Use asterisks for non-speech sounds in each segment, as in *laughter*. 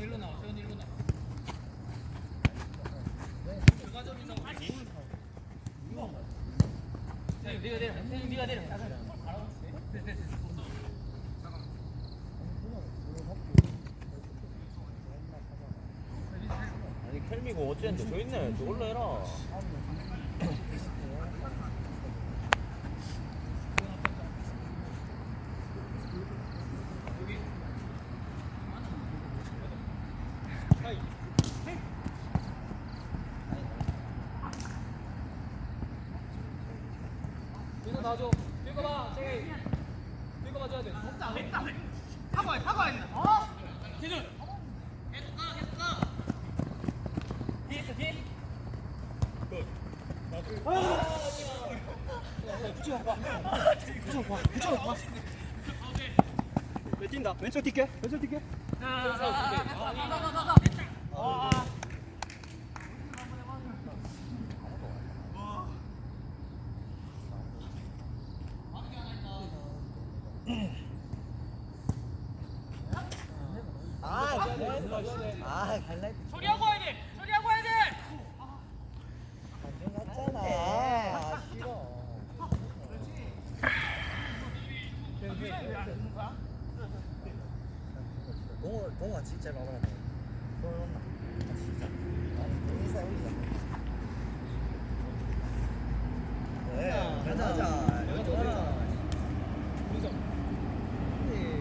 일로 나와. 세훈 일로 나와. 네가 내려. 네가 내려. 아니 켈미고 어쨌든 저 있네. 저 올라해라. 이거 놔줘. 이거 봐, 저기. 이거 봐줘야 돼. 없다, 없다. 하고 와, 하고 와. 어? 기준. 계속 가, 계속 가. 뒤에 있어, 뒤에. 뛴다. 왼쪽 뛸게. 왼쪽 뛸게. 아, 아, 갈라. 처리하고 와야 돼. 처리하고 와야 돼. 갔잖아. 아, 싫어. 동호, 동호가 진짜 막으라네. 쏠렸나? 아, 진짜. 아, 인사 올리자. 네, 가자, 가자. 여기 좋아라. 네.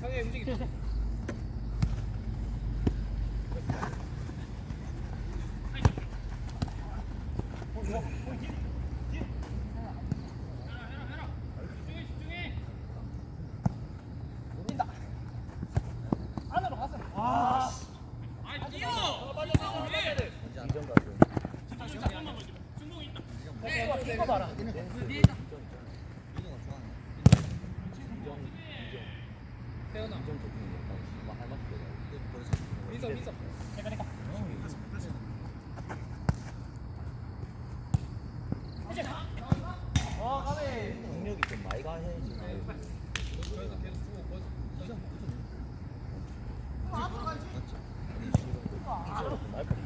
상해 움직이. 안으로 가서. 아. 아, 뛰어. 이전 가죠. 이거 봐라. 태연아. 민서, 민서. 내가 내가. 어, 가네. 능력이 좀 많이 가야지. 그래서 계속 주고 뭐 날파리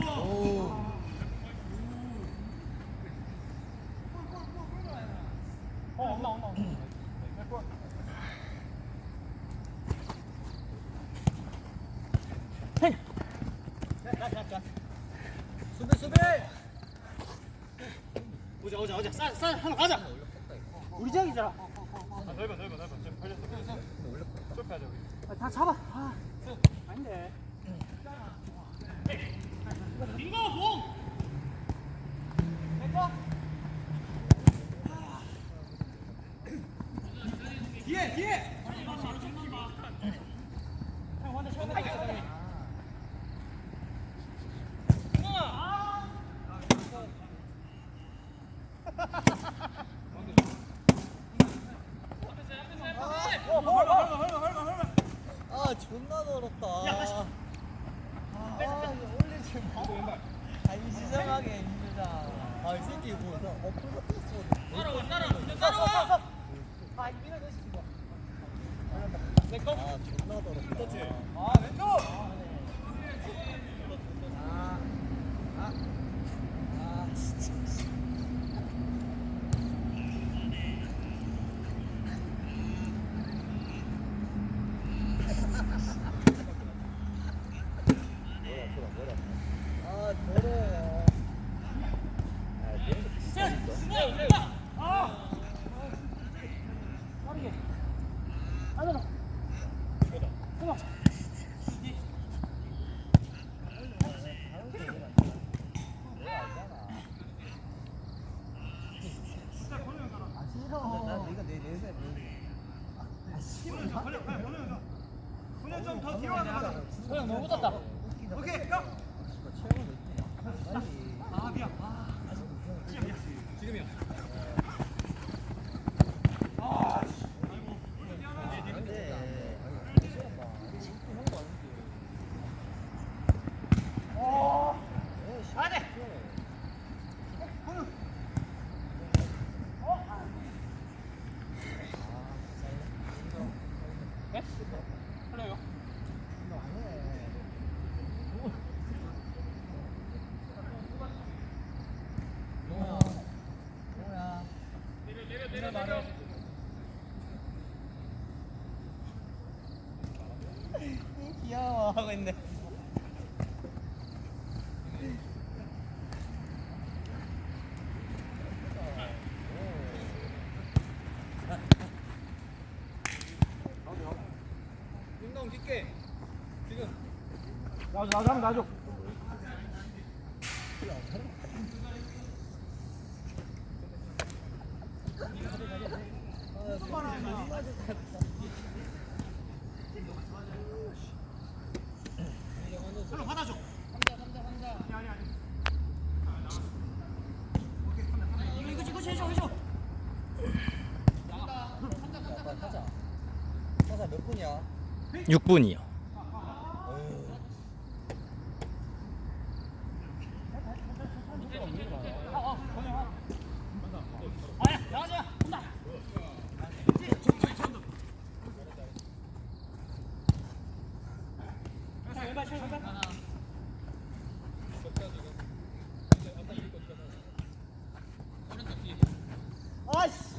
나오고. 오. 어, 온나 온나 온나. 수비 수비. 오자 오자 오자. 싸, 싸 하나 가자. 우리 장이잖아. 넓어 넓어 넓어 좀 걸렸어 좁혀야죠 우리 아, 다 잡아. 아. 아닌데. 뒤에, 뒤에. 아 존나 더럽다. 아, 아 이거 올리지 마. 아 이시정하게 힘들다. 아이 새끼 뭐나 어플 같은 거 따라와, 따라와, 따라와. 아 존나 더럽다. 그렇지. 아, 왼쪽. 아, 아, 아, 진짜. 아, 더러워. 아, 진짜 있어. 빠르게. 안으 로. 귀여워 하고 있네. 운동 깊게. 지금. 나줘 나줘 나줘 하나 받아줘 이거 이거 이거 해줘 해줘 빨리 하자. 하자 몇 분이야? 6분이요. 아야 나가자 온다 왼발 쳐 왼발 아 씨.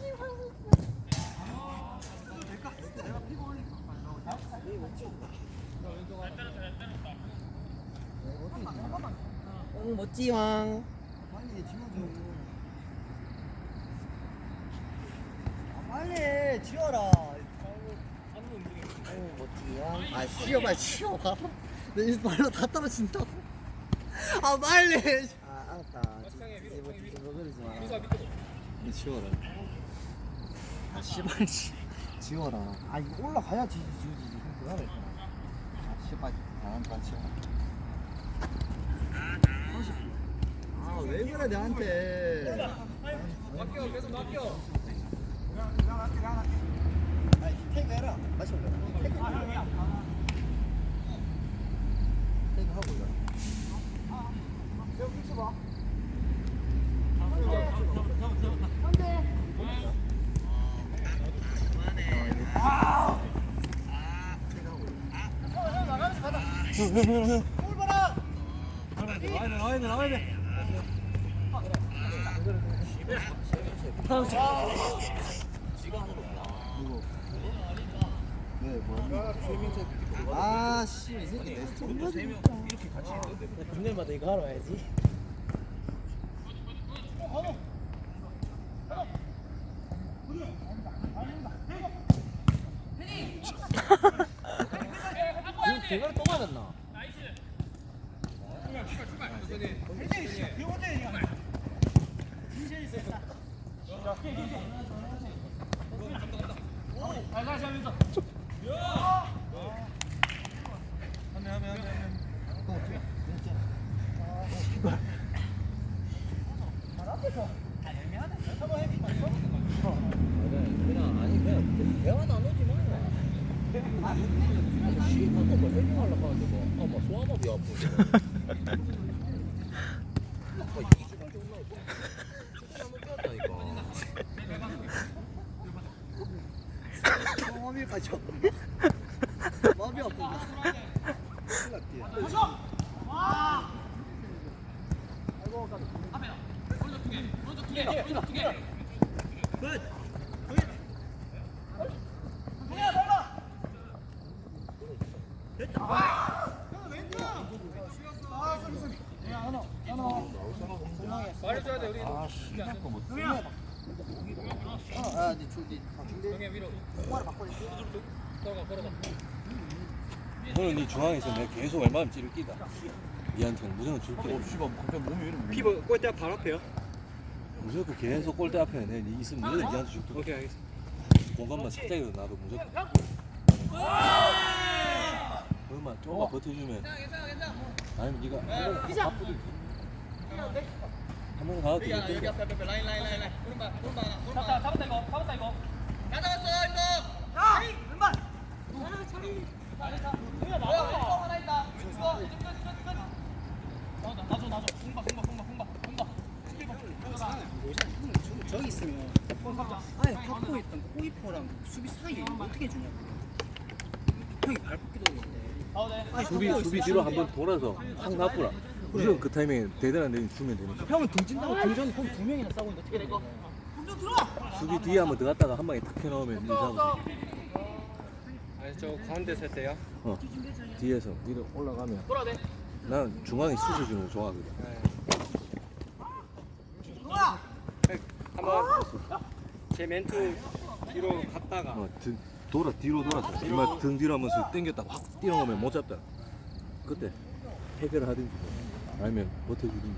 응 멋지왕. 빨리 지워줘. 아, 빨리 지워라. 응 멋지왕. 아 치워봐 치워봐. 내 발로 다 떨어진다고. 아 빨리. 아 알았다. 지워 지워 그러지 마. 민수아 밑으로. 이 지워라. 아 씨발 지 지워라. 아 이거 올라가야지. 그거 하라 했잖아. 아 씨발 나한테 치워. 왜 그래 나한테? 맡겨. 계속 맡겨. 하고 올려. 나와야 돼 나와야 돼 아, 씨, 이 새끼 내 스토리 분열마다 이거 하러 와야지 대가리 또 맞았나? 씨발 뭐 뭐, 아뭐 소아마비 아프고. 아 이주간 존나 아픈데? 마비 아픈데? 말해줘야 돼 우리. 아 씨발 거 못. 아, 아, 네 줄디. 정해 위로. 걸어가 걸어가. 너는 이 중앙에서 내가 계속 얼마나 찌를 끼다. 니한테는 무조건 줄게. 피부 꼴대 바로 앞에요 무조건 계속 골대 앞에 내니 있으면 무조건 니한테 줄게. 오케이 알겠어. 공간만 살짝이라도 나도 무조건. 그만 조금만 버텨주면. 아니면 네가 한번 가도 여기 여기. 앞에 앞에 라인 라인 라인 라인. 오른발 오른발 하나. 오른발 잡았다 하나. 잡았다 이거 잡았다 이거 다 잡았어 이거. 야 왼발 뭐야 왼쪽 하나 있다. 왼쪽 거. 이쪽 끝 이쪽 끝. 나줘 나줘 나줘 공바 공바 공바 공바 공바 저기 있으면 아예 갖고 있던 꼬이퍼랑 수비 사이에 이거 어떻게 주냐고 형이 발벗기도 했는데 나오네 수비 수비 뒤로 한번 돌아서 확 놔뿌라. 무조건 그 타이밍에 대단한 데 주면 되니까. 형은 등진다고? 등전 거기 두 명이나 싸고 있는데 어떻게 된 거야? 수비 뒤에 한번 들어갔다가 한 방에 탁 해놓으면 이상하고 아니 저 가운데 설 때요? 어. 뒤에서 위로 올라가면. 난 중앙에 수셔주는 거 좋아하거든. 한번 제 멘트 뒤로 갔다가. 어, 등, 돌아 뒤로 돌아서 정말 등 뒤로 하면서 당겼다. 확 뛰어가면 못 잡다. 그때 해결을 하든지 뭐. 아니면 버텨주든지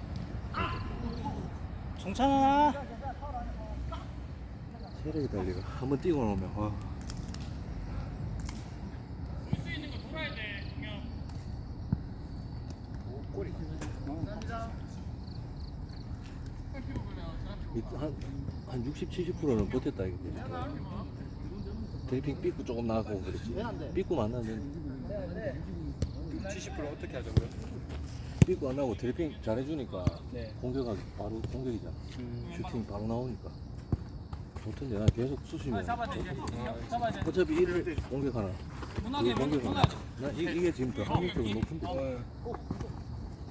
정찬아 체력이 달리가 한번 뛰고 나오면 와. 이- 한, 한 60, 70%는 버텼다 이거. 델핑 삐꾸 조금 나가고 그랬지. 삐꾸 만나는데 70% 어떻게 하자고요? 삐꾸 안 나고 델핑 잘 해주니까 네. 공격하기 바로 공격이잖아. 음. 슈팅 바로 나오니까. 좋던데 나 계속 돼 이제. 잡아야 돼. 어차피 일을 공격하나. 문하게 공격하나. 나 이, 이게 지금 더 확률적으로 높은데.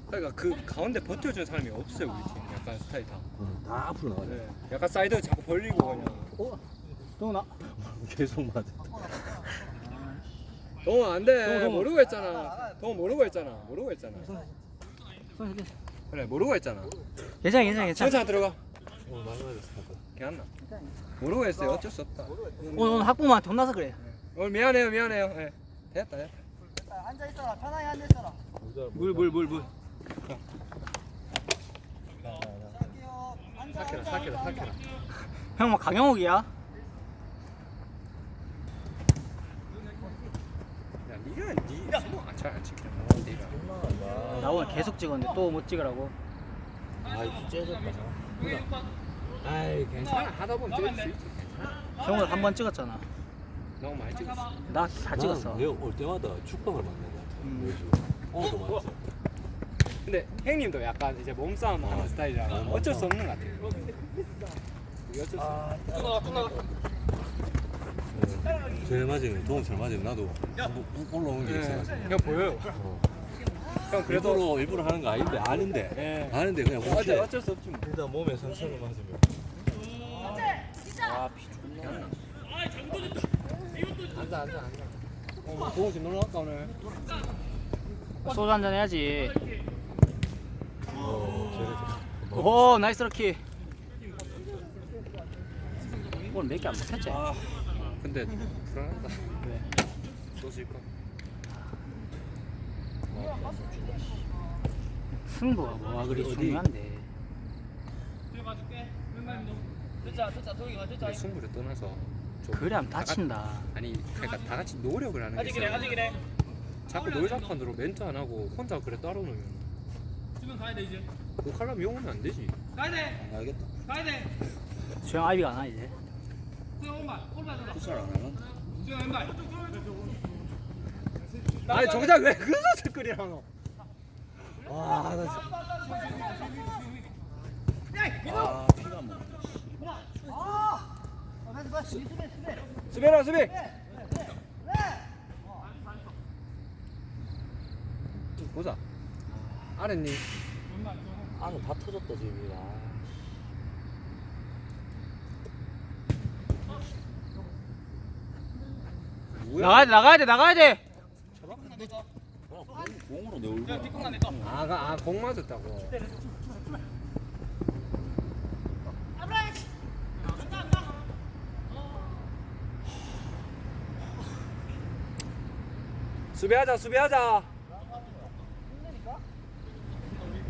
그러니까 그 가운데 버텨주는 사람이 없어요 우리 팀. 약간 스타일 다. 어, 다 앞으로 나가네. 네. 약간 사이드 자꾸 벌리고 그냥. 동훈아 *laughs* 계속 맞아. 동원 안 돼. 모르고 했잖아. 동원 모르고 했잖아. 모르고 했잖아. 손 이렇게 그래 모르고 했잖아. 괜찮아 괜찮아 괜찮아 천천히 들어가. 오늘 많이 맞았어. 괜찮나? 모르고 했어요. 어쩔 수 없다. 오늘 오늘 학부모한테 혼나서 그래 오늘 미안해요 미안해요. 예. 됐다 됐다. 앉아 있어라. 편하게 앉아 있어라. 물 물 물 물. 할게요. 앉아. 사케라 사케라 사케라. 형뭐 강영욱이야? 야 니가 니 잘안 지켜. 니가. 나 오늘 계속 찍었는데 또 못 찍으라고 아, 째졌다. 아이 괜찮아. 하다 보면 찍을 수 있지. 형을 한번 찍었잖아 너무 많이 찍었어. 나 다 찍었어 내가 올 때마다 축방을 만난 것 같아. 음. 오늘도 맞지. 근데 형님도 약간 이제 몸싸움 하는 스타일이라 어쩔 수 없는 것 같아요. 이게 어쩔 수 없어. 네. 제일 맞으면 도움 잘 맞으면 나도 올라오는 게 있어. 네. 형 보여요. 어. 형 그래도 일부러 일부러 하는 거 아닌데 아는데 네. 아는데 그냥 어쩔 못해. 어쩔 수 없지 뭐. 일단 몸에 상처를 맞으면. 아피 존나. 앉아 앉아 앉아. 어, 동호 집 놀러 갈까 오늘? 소주 한잔 해야지 어, 오 나이스 럭키 오늘 몇 개 안 먹혔지? 아 근데 불안하다. 왜? 쏘실 거. 승부가 뭐가 그리? 중요한데 근데 승부를 떠나서 좀 그래야 다 같- 다친다 아니 그러니까 다 같이 노력을 하는 게 있어요. 자꾸 놀자판으로 멘트 안 하고 혼자 그래 따로 놀면. 지금 가야 돼 이제. 그 칼럼 용하면 안 되지. 알겠다. 수영 아이비가 안와 이제 풋살 안 하나? 아니 정작 왜 그런 짓거리를 하노? 아, 나 진짜. 아, 피가 먹는다. 수비라 수비. 보자. 아랫니. 안은 다 터졌다 지금 이거. 아. 나가야 돼 나가야 돼 나가야 돼 공- 공으로 내 얼굴. 아가 아 공 맞았다고. 수비하자 수비하자.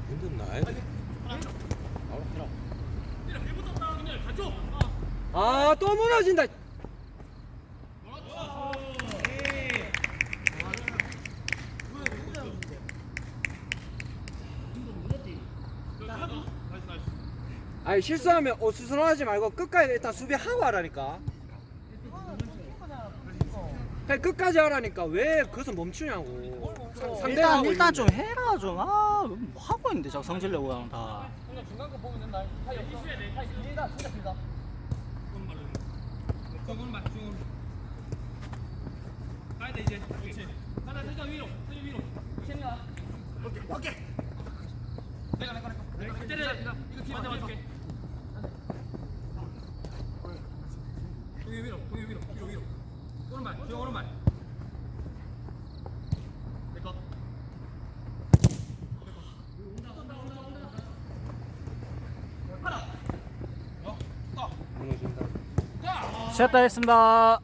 힘든. 아또 무너진다. 아니 실수하면 어 수선하지 말고 끝까지 일단 수비하고 하라니까. 그냥 끝까지 하라니까. 왜 거기서 멈추냐고. 상- 일단 하고 일단 있는데. 좀 해라 좀아 뭐 하고 있는데 저 성질 내고 그냥 다 수영 오 공유 위로, 공유 위로, 위로, 위로. 오른발, 주영 오른발. 내꺼. 시작 다 했습니다.